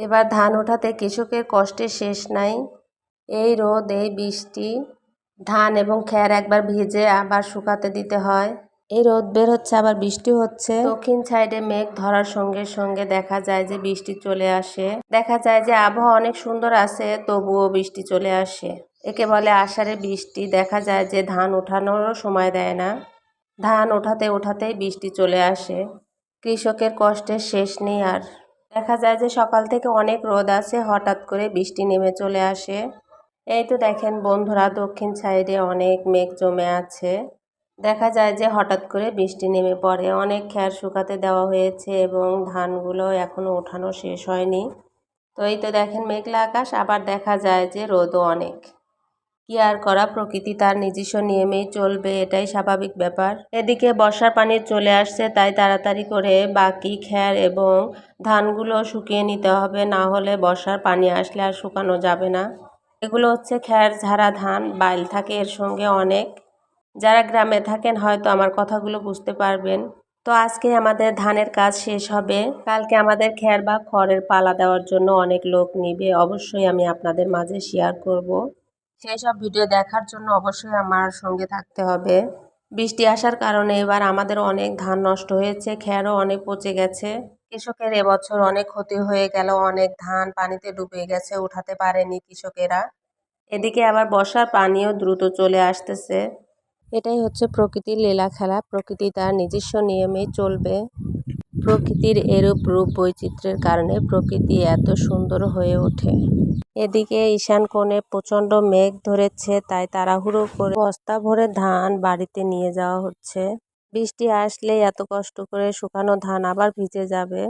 এবার ধান ওঠাতে কৃষকের কষ্টের শেষ নাই। এই রোদ, এই বৃষ্টি, ধান এবং খ্যার একবার ভিজে আবার শুকাতে দিতে হয়। এই রোদ বের হচ্ছে, আবার বৃষ্টি হচ্ছে। দক্ষিণ সাইডে মেঘ ধরার সঙ্গে সঙ্গে দেখা যায় যে বৃষ্টি চলে আসে। দেখা যায় যে আবহাওয়া অনেক সুন্দর আছে, তবুও বৃষ্টি চলে আসে। একে বলে আষাঢ়ে বৃষ্টি। দেখা যায় যে ধান ওঠানোরও সময় দেয় না। ধান ওঠাতে ওঠাতেই বৃষ্টি চলে আসে। কৃষকের কষ্টের শেষ নেই আর। দেখা যায় যে সকাল থেকে অনেক রোদ আছে, হঠাৎ করে বৃষ্টি নেমে চলে আসে। এই তো দেখেন বন্ধুরা, দক্ষিণ সাইডে অনেক মেঘ জমে আছে। দেখা যায় যে হঠাৎ করে বৃষ্টি নেমে পড়ে। অনেক খ্যার শুকাতে দেওয়া হয়েছে এবং ধানগুলো এখনও ওঠানো শেষ হয়নি। তো এই তো দেখেন মেঘলা আকাশ, আবার দেখা যায় যে রোদও অনেক। কি আর করা প্রকৃতি তার নিজস্ব নিয়মেই চলবে, এটাই স্বাভাবিক ব্যাপার। এদিকে বর্ষার পানি চলে আসছে, তাই তাড়াতাড়ি করে বাকি খ্যার এবং ধানগুলো শুকিয়ে নিতে হবে, না হলে বর্ষার পানি আসলে আর শুকানো যাবে না। এগুলো হচ্ছে খ্যার ঝাড়া ধান, বাইল থাকে এর সঙ্গে অনেক। যারা গ্রামে থাকেন হয়তো আমার কথাগুলো বুঝতে পারবেন। তো আজকে আমাদের ধানের কাজ শেষ হবে। কালকে আমাদের খ্যার বা খড়ের পালা দেওয়ার জন্য অনেক লোক নিবে, অবশ্যই আমি আপনাদের মাঝে শেয়ার করব। সেই সব ভিডিও দেখার জন্য অবশ্যই আমার সঙ্গে থাকতে হবে। বৃষ্টি আসার কারণে এবার আমাদের অনেক ধান নষ্ট হয়েছে খ্যারও অনেক পচে গেছে। কৃষকের এবছর অনেক ক্ষতি হয়ে গেল, অনেক ধান পানিতে ডুবে গেছে, উঠাতে পারেনি কৃষকেরা। এদিকে আবার বর্ষার পানিও দ্রুত চলে আসতেছে। এটাই হচ্ছে প্রকৃতির লীলা খেলা প্রকৃতি তার নিজস্ব নিয়মে চলবে। প্রকৃতির এরূপ রূপ বৈচিত্র্যের কারণে প্রকৃতি এত সুন্দর হয়ে ওঠে। এদিকে ঈশান কোণে প্রচণ্ড মেঘ ধরেছে, তাই তাড়াহুড়ো করে বস্তা ভরে ধান বাড়িতে নিয়ে যাওয়া হচ্ছে। বৃষ্টি আসলে এত কষ্ট করে শুকানো ধান আবার ভিজে যাবে।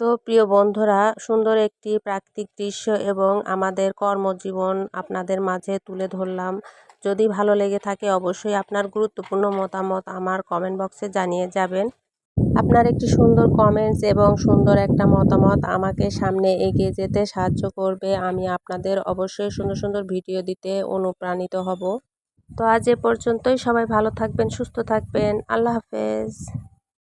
তো প্রিয় বন্ধুরা, সুন্দর একটি প্রাকৃতিক দৃশ্য এবং আমাদের কর্মজীবন আপনাদের মাঝে তুলে ধরলাম। যদি ভালো লেগে থাকে, অবশ্যই আপনার গুরুত্বপূর্ণ মতামত আমার কমেন্ট বক্সে জানিয়ে যাবেন। আপনার একটি সুন্দর কমেন্টস এবং সুন্দর একটা মতামত আমাকে সামনে এগিয়ে যেতে সাহায্য করবে। আমি আপনাদের অবশ্যই সুন্দর সুন্দর ভিডিও দিতে অনুপ্রাণিত হব। তো আজ এ পর্যন্তই। সবাই ভালো থাকবেন, সুস্থ থাকবেন। আল্লাহ হাফেজ।